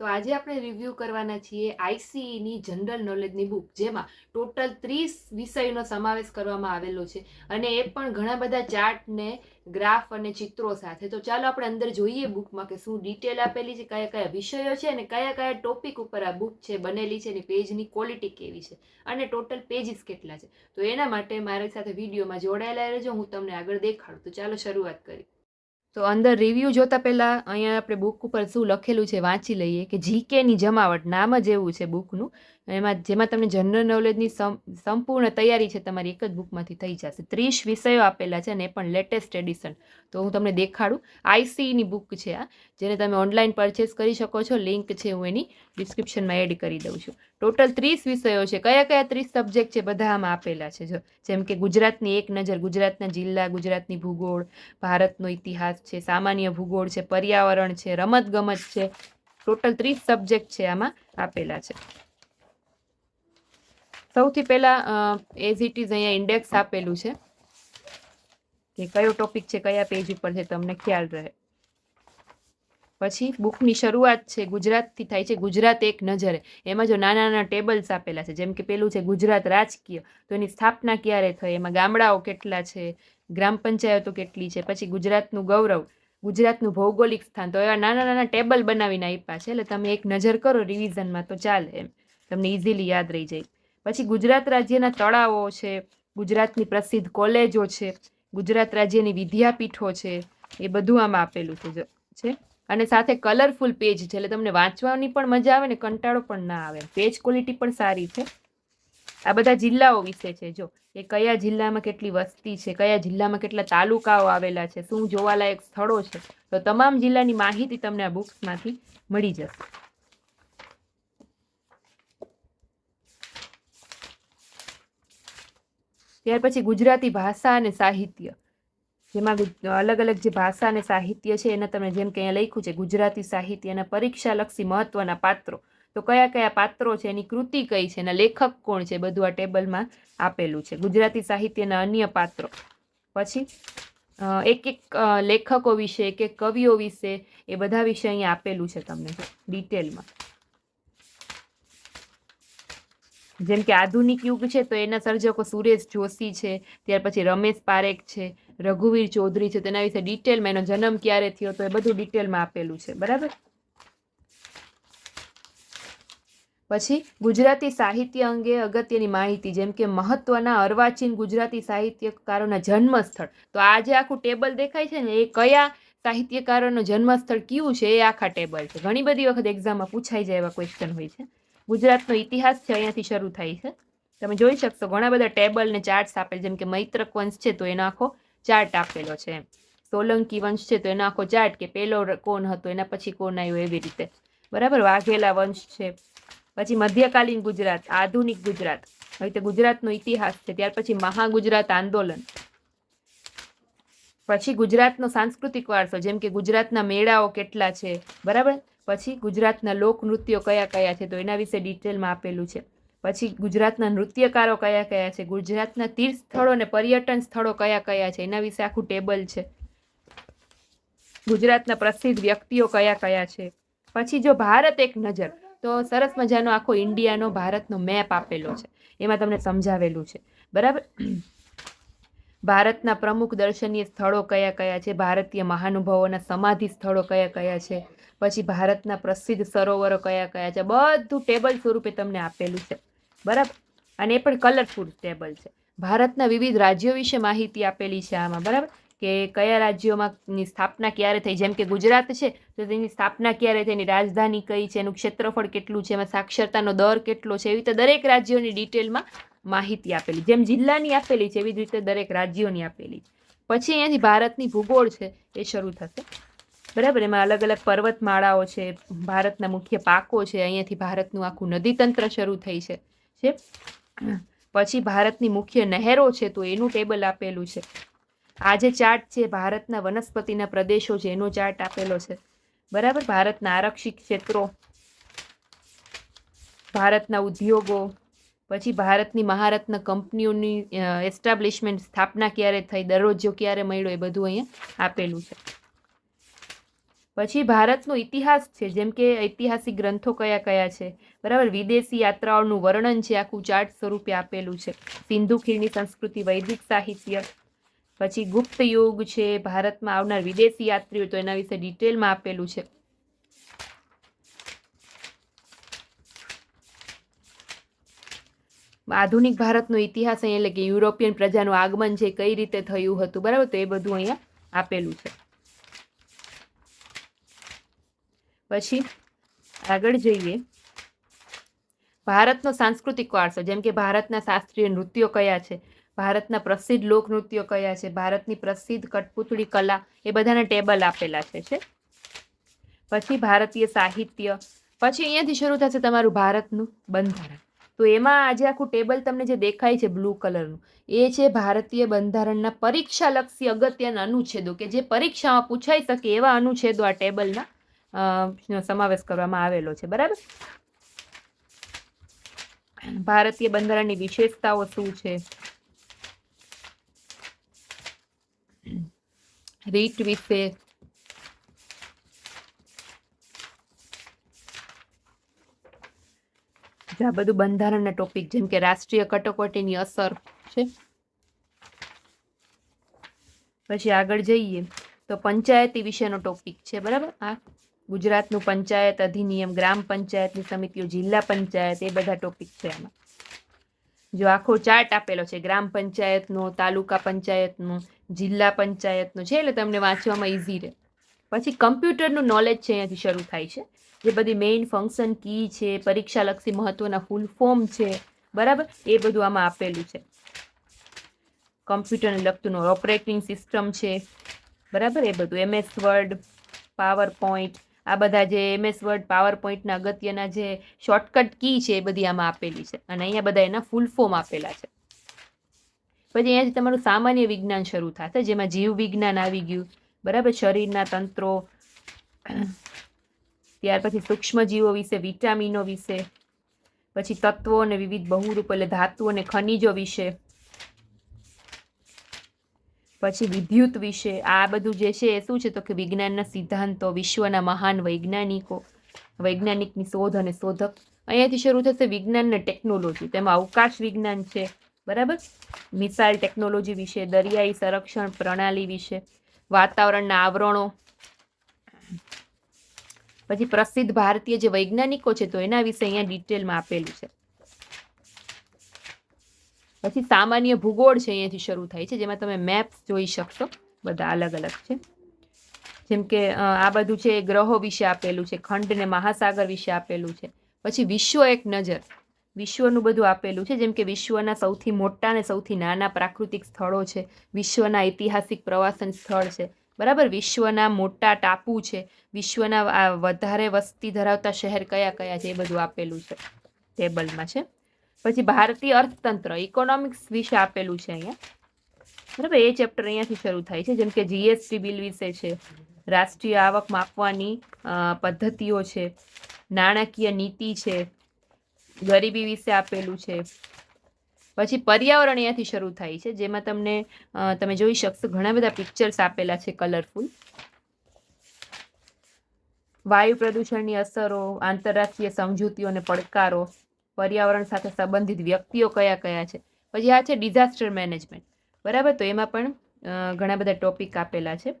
તો આજે આપણે રિવ્યૂ કરવાના છીએ આઈસીઈની જનરલ નોલેજની બુક જેમાં ટોટલ ત્રીસ વિષયનો સમાવેશ કરવામાં આવેલો છે. અને એ પણ ઘણા બધા ચાર્ટને ગ્રાફ અને ચિત્રો સાથે. તો ચાલો આપણે અંદર જોઈએ બુકમાં કે શું ડિટેલ આપેલી છે, કયા કયા વિષયો છે અને કયા કયા ટોપિક ઉપર આ બુક છે, બનેલી છે એની પેજની ક્વોલિટી કેવી છે અને ટોટલ પેજીસ કેટલા છે. તો એના માટે મારી સાથે વિડીયોમાં જોડાયેલા રહેજો, હું તમને આગળ દેખાડું. તો ચાલો શરૂઆત કરી તો અંદર રિવ્યૂ જોતા પહેલાં અહીંયા આપણે બુક ઉપર શું લખેલું છે વાંચી લઈએ કે જીકેની જમાવટ, નામ જ એવું છે બુકનું એમાં જેમાં તમને જનરલ નોલેજની સંપૂર્ણ તૈયારી છે, તમારી એક જ બુકમાંથી થઈ જશે. ત્રીસ વિષયો આપેલા છે અને એ પણ લેટેસ્ટ એડિશન તો હું તમને દેખાડું. આઈસીઈની બુક છે આ. જેને તમે ઓનલાઈન પરચેસ કરી શકો છો. લિંક છે હું એની ડિસ્ક્રિપ્શનમાં એડ કરી દઉં છું. ટોટલ ત્રીસ વિષયો છે. કયા કયા ત્રીસ સબ્જેક્ટ છે બધા આમાં આપેલા છે? જો, જેમ કે ગુજરાતની એક નજર, ગુજરાતના જિલ્લા, ગુજરાતની ભૂગોળ, ભારતનો ઇતિહાસ છે, સામાન્ય ભૂગોળ છે, પર્યાવરણ છે, રમતગમત છે. ટોટલ ત્રીસ સબ્જેક્ટ છે આમાં આપેલા છે. સૌથી પહેલાં એઝ ઇટ ઇઝ અહીંયા ઇન્ડેક્સ આપેલું છે કે કયો ટોપિક છે, કયા પેજ ઉપર છે, તમને ખ્યાલ રહે. પછી બુકની શરૂઆત છે, ગુજરાતથી થાય છે, ગુજરાત એક નજરે. એમાં જો નાના નાના ટેબલ્સ આપેલા છે, જેમ કે પેલું છે, ગુજરાત રાજકીય, તો એની સ્થાપના ક્યારે થઈ? એમાં ગામડાઓ કેટલા છે? ગ્રામ પંચાયતો કેટલી છે? પછી ગુજરાતનું ગૌરવ, ગુજરાતનું ભૌગોલિક સ્થાન. તો એવા નાના નાના ટેબલ બનાવીને આપ્યા છે, એટલે તમે એક નજર કરો રિવિઝનમાં તો ચાલે એમ. તમને ઇઝીલી યાદ રહી જાય. પછી ગુજરાત રાજ્યના તળાવો છે, ગુજરાતની પ્રસિદ્ધ કોલેજો છે, ગુજરાત રાજ્યની વિદ્યાપીઠો છે, એ બધું આમાં આપેલું છે અને સાથે કલરફુલ પેજ છે, એટલે તમને વાંચવાની પણ મજા આવે ને કંટાળો પણ ના આવે. પેજ ક્વોલિટી પણ સારી છે. આ બધા જિલ્લાઓ વિશે છે, જો. કે કયા જિલ્લામાં કેટલી વસ્તી છે, કયા જિલ્લામાં કેટલા તાલુકાઓ આવેલા છે, શું જોવાલાયક સ્થળો છે, તો તમામ જિલ્લાની માહિતી તમને આ બુક્સમાંથી મળી જશે. ત્યાર પછી ગુજરાતી ભાષા અને સાહિત્ય. જેમાં અલગ અલગ જે ભાષા અને સાહિત્ય છે, એને તમે જેમ કે અહીંયા લખ્યું છે, ગુજરાતી સાહિત્યના પરીક્ષાલક્ષી મહત્વના પાત્રો. તો કયા કયા પાત્રો છે, એની કૃતિ કઈ છે, એના લેખક કોણ છે બધું આ ટેબલમાં આપેલું છે. ગુજરાતી સાહિત્યના અન્ય પાત્રો. પછી એક એક લેખકો વિશે, એક એક કવિઓ વિશે એ બધા વિશે અહીંયા આપેલું છે તમને ડિટેલમાં. જેમ કે આધુનિક યુગ છે, તો એના સર્જકો સુરેશ જોશી છે, ત્યાર પછી રમેશ પારેખ છે, રઘુવીર ચૌધરી છે, તેના વિશે ડિટેલમાં એનો જન્મ ક્યારે થયો તો એ બધું ડિટેલમાં આપેલું છે, બરાબર? પછી ગુજરાતી સાહિત્ય અંગે અગત્યની માહિતી, જેમ કે મહત્વના અર્વાચીન ગુજરાતી સાહિત્યકારોના જન્મસ્થળ. તો આ જે આખું ટેબલ દેખાય છે ને, એ કયા સાહિત્યકારોનું જન્મસ્થળ કયું છે, એ આખા ટેબલ છે. ઘણી બધી વખત એક્ઝામમાં પૂછાઈ જાય એવા ક્વેશ્ચન હોય છે. ગુજરાતનો ઇતિહાસ છે, અહીંયાથી શરૂ થાય છે. તમે જોઈ શકશો, ઘણા બધા ટેબલ ને ચાર્ટ્સ આપેલ, જેમ કે મૈત્રક વંશ છે, તો એનો આખો ચાર્ટ આપેલો છે. એમ સોલંકી વંશ છે, તો એનો આખો ચાર્ટ કે પેલો કોણ હતો, એના પછી કોણ આવ્યો એવી રીતે. બરાબર? વાઘેલા વંશ છે. પછી મધ્યકાલીન ગુજરાત, આધુનિક ગુજરાત. હવે તે ગુજરાતનો ઇતિહાસ છે, ત્યાર પછી મહાગુજરાત આંદોલન. પછી ગુજરાતનો સાંસ્કૃતિક વારસો, જેમ કે ગુજરાતના મેળાઓ કેટલા છે, બરાબર? પછી ગુજરાતના લોકનૃત્યો કયા કયા છે? તો એના વિશે ડિટેલમાં આપેલું છે. પછી ગુજરાતના નૃત્યકારો કયા કયા છે? ગુજરાતના તીર્થ સ્થળો અને પર્યટન સ્થળો કયા કયા છે? એના વિશે આખું ટેબલ છે. ગુજરાતના પ્રસિદ્ધ વ્યક્તિઓ કયા કયા છે? પછી જો ભારત એક નજર, તો સરસ મજાનો આખો ઇન્ડિયાનો ભારતનો મેપ આપેલો છે. એમાં તમને સમજાવેલું છે. બરાબર? ભારતના પ્રમુખ દર્શનીય સ્થળો કયા કયા છે? ભારતીય મહાનુભાવોના સમાધિ સ્થળો કયા કયા છે? પછી ભારતના પ્રસિદ્ધ સરોવરો કયા કયા છે? બધું ટેબલ સ્વરૂપે તમને આપેલું છે. બરાબર? અને એ પણ કલરફુલ ટેબલ છે. ભારતના વિવિધ રાજ્યો વિશે માહિતી આપેલી છે આમાં. બરાબર? કે કયા રાજ્યોમાં સ્થાપના ક્યારે થઈ? જેમ કે ગુજરાત છે, તો તેની સ્થાપના ક્યારે થઈ? એની રાજધાની કઈ છે? એનું ક્ષેત્રફળ કેટલું છે? એમાં સાક્ષરતાનો દર કેટલો છે? એવી રીતે દરેક રાજ્યોની ડિટેલમાં માહિતી આપેલી, જેમ જિલ્લાની આપેલી છે, એવી જ રીતે દરેક રાજ્યોની આપેલી છે. પછી અહીંયાથી ભારતની ભૂગોળ છે, એ શરૂ થશે. બરાબર? એમાં અલગ અલગ પર્વતમાળાઓ છે, ભારતના મુખ્ય પાકો છે, અહીંયાથી ભારતનું આખું નદીતંત્ર શરૂ થઈ છે છે? પછી ભારતની મુખ્ય નહેરો છે, તો એનું ટેબલ આપેલું છે. આ જે ચાર્ટ છે, ભારતના વનસ્પતિના પ્રદેશો છે, એનો ચાર્ટ આપેલો છે. બરાબર? ભારતના આરક્ષિત ક્ષેત્રો, ભારતના ઉદ્યોગો પછી ભારતની મહારત્ન કંપનીઓની એસ્ટાબ્લિશમેન્ટ સ્થાપના ક્યારે થઈ દરરોજો ક્યારે મળ્યો, એ બધું અહીંયા આપેલું છે. પછી ભારતનો ઇતિહાસ છે, જેમ કે ઐતિહાસિક ગ્રંથો કયા કયા છે. બરાબર? વિદેશી યાત્રાઓનું વર્ણન છે, આખું ચાર્ટ સ્વરૂપે આપેલું છે. સિંધુ ખીણની સંસ્કૃતિ, વૈદિક સાહિત્ય. પછી ગુપ્ત યુગ છે, ભારતમાં આવનાર વિદેશી યાત્રીઓ, તો એના વિશે ડિટેલમાં આપેલું છે. આધુનિક ભારતનો ઇતિહાસ અહીંયા એટલે કે યુરોપિયન પ્રજાનું આગમન છે, કઈ રીતે થયું હતું, બરાબર? તો એ બધું અહીંયા આપેલું છે. પછી આગળ જઈએ. ભારતનો સાંસ્કૃતિક વારસો, જેમ કે ભારતના શાસ્ત્રીય નૃત્યો કયા છે, ભારતના પ્રસિદ્ધ લોકનૃત્યો કયા છે, ભારતની પ્રસિદ્ધ કઠપૂતળી કલા, એ બધાના ટેબલ આપેલા છે છે. પછી ભારતીય સાહિત્ય, પછી અહીંયાથી શરૂ થશે તમારું ભારતનું બંધારણ. તો એમાં આજે આખું ટેબલ તમને જે દેખાય છે બ્લુ કલરનું, એ છે ભારતીય બંધારણના પરીક્ષાલક્ષી અગત્યના અનુચ્છેદો કે જે પરીક્ષામાં પૂછાઈ શકે એવા અનુચ્છેદો આ ટેબલના સમાવેશ કરવામાં આવેલો છે. બરાબર? ભારતીય બંધારણની વિશેષતાઓ શું છે? રીટ વિશે જે આ બધું બંધારણના ટોપિક જેમ કે રાષ્ટ્રીય કટોકટીની અસર છે. પછી આગળ જઈએ, તો પંચાયતી વિશેનો ટોપિક છે, બરાબર? આ ગુજરાતનું પંચાયત અધિનિયમ, ગ્રામ પંચાયતની સમિતિઓ, જિલ્લા પંચાયત, એ બધા ટોપિક છે આમાં. જો આખો ચાર્ટ આપેલો છે, ગ્રામ પંચાયતનો, તાલુકા પંચાયતનો, જિલ્લા પંચાયતનો છે, એટલે તમને વાંચવામાં ઇઝી રહે. પછી કમ્પ્યુટરનું નોલેજ છે અહીંયાથી શરૂ થાય છે. જે બધી મેઇન ફંક્શન કી છે, પરીક્ષાલક્ષી મહત્વના ફૂલ ફોર્મ છે, બરાબર? એ બધું આમાં આપેલું છે. કમ્પ્યુટરને લગતું ઓપરેટિંગ સિસ્ટમ છે, બરાબર? એ બધું. એમએસ વર્ડ પાવર પોઈન્ટ આ બધા જે એમએસ વર્ડ પાવર પોઈન્ટના અગત્યના જે શોર્ટકટ કી છે, એ બધી આમાં આપેલી છે. અને અહીંયા બધા એના ફૂલ ફોર્મ આપેલા છે. પછી અહીંયાથી તમારું સામાન્ય વિજ્ઞાન શરૂ થશે જેમાં જીવ વિજ્ઞાન આવી ગયું બરાબર? શરીરના તંત્રો, ત્યાર પછી સૂક્ષ્મજીવો વિશે, વિટામિનો વિશે, પછી તત્વો અને વિવિધ બહુરૂપ એટલે ધાતુ અને ખનિજો વિશે, પછી વિદ્યુત વિશે. આ બધું જે છે એ શું છે? તો કે વિજ્ઞાનના સિદ્ધાંતો, વિશ્વના મહાન વૈજ્ઞાનિકો, વૈજ્ઞાનિકની શોધ અને શોધક. અહીંયાથી શરૂ થશે વિજ્ઞાન અને ટેકનોલોજી. તેમાં અવકાશ વિજ્ઞાન છે, બરાબર? મિસાઇલ ટેકનોલોજી વિશે, દરિયાઈ સંરક્ષણ પ્રણાલી વિશે વાતાવરણના આવરણો. પછી પ્રસિદ્ધ ભારતીય જે વૈજ્ઞાનિકો છે, તો એના વિશે અહીંયા ડિટેલમાં આપેલું છે. પછી સામાન્ય ભૂગોળ છે, અહીંયાથી શરૂ થાય છે, જેમાં તમે મેપ્સ જોઈ શકશો. બધા અલગ અલગ છે. જેમ કે આ બધું છે, ગ્રહો વિશે આપેલું છે, ખંડ ને મહાસાગર વિશે આપેલું છે. પછી વિશ્વ એક નજર. વિશ્વનું બધું આપેલું છે. જેમ કે વિશ્વના સૌથી મોટા અને સૌથી નાના પ્રાકૃતિક સ્થળો છે. વિશ્વના ઐતિહાસિક પ્રવાસન સ્થળ છે. બરાબર? વિશ્વના મોટા ટાપુ છે. વિશ્વના વધારે વસ્તી ધરાવતા શહેર કયા કયા છે એ બધું આપેલું છે. ટેબલમાં છે. પછી ભારતીય અર્થતંત્ર ઇકોનોમિક્સ વિશે આપેલું છે અહીંયા. બરાબર? એ ચેપ્ટર અહીંયાથી શરૂ થાય છે. જેમ કે જીએસટી બિલ વિશે છે. રાષ્ટ્રીય આવક માપવાની પદ્ધતિઓ છે. નાણાકીય નીતિ છે. ગરીબી વિશે આપેલું છે. પછી પર્યાવરણ અહીંયાથી શરૂ થાય છે. જેમાં તમને તમે જોઈ શકશો ઘણા બધા પિક્ચર્સ આપેલા છે કલરફુલ વાયુ પ્રદૂષણની અસરો, આંતરરાષ્ટ્રીય સમજૂતીઓ અને પડકારો, પર્યાવરણ સાથે સંબંધિત વ્યક્તિઓ કયા કયા છે. પછી આ છે ડિઝાસ્ટર મેનેજમેન્ટ બરાબર? તો એમાં પણ ઘણા બધા ટોપિક આપેલા છે.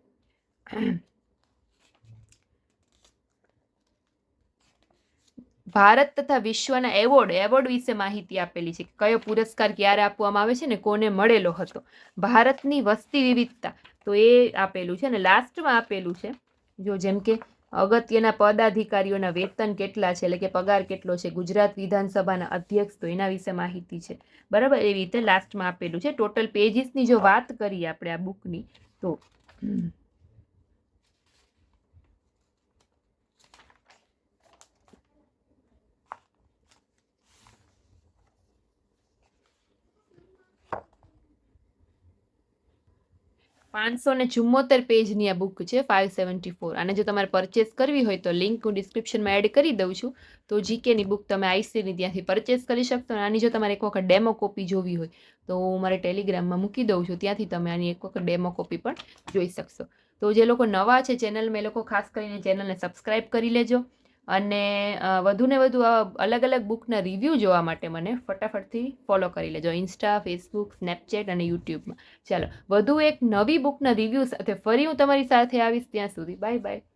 ભારત તથા વિશ્વના એવોર્ડ એવોર્ડ વિશે માહિતી આપેલી છે કે કયો પુરસ્કાર ક્યારે આપવામાં આવે છે ને કોને મળેલો હતો. ભારતની વસ્તી વિવિધતા, તો એ આપેલું છે અને લાસ્ટમાં આપેલું છે, જો જેમ કે અગત્યના પદાધિકારીઓના વેતન કેટલા છે, એટલે કે પગાર કેટલો છે, ગુજરાત વિધાનસભાના અધ્યક્ષ, તો એના વિશે માહિતી છે. બરાબર? એવી રીતે લાસ્ટમાં આપેલું છે. ટોટલ પેજીસની જો વાત કરીએ આપણે આ બુકની તો પાંચસો ને ચુમ્મોતેર પેજની આ બુક છે ફાઇવ સેવન્ટી ફોર અને જો તમારે પરચેસ કરવી હોય તો લિંક હું ડિસ્ક્રિપ્શનમાં એડ કરી દઉં છું. તો જીકેની બુક તમે આઈસીની ત્યાંથી પરચેસ કરી શકશો અને આની જો તમારે એક વખત ડેમો કોપી જોવી હોય, તો હું મારે ટેલિગ્રામમાં મૂકી દઉં છું. ત્યાંથી તમે આની એક વખત ડેમો કોપી પણ જોઈ શકશો. તો જે લોકો નવા છે ચેનલમાં એ લોકો ખાસ કરીને ચેનલને સબસ્ક્રાઈબ કરી લેજો. અને વધુને વધુ અલગ અલગ બુકના રિવ્યૂ જોવા માટે મને ફટાફટથી ફોલો કરી લેજો. ઇન્સ્ટા ફેસબુક સ્નેપચેટ અને યુટ્યુબમાં ચાલો વધુ એક નવી બુકના રિવ્યૂ સાથે ફરી હું તમારી સાથે આવીશ ત્યાં સુધી. Bye bye.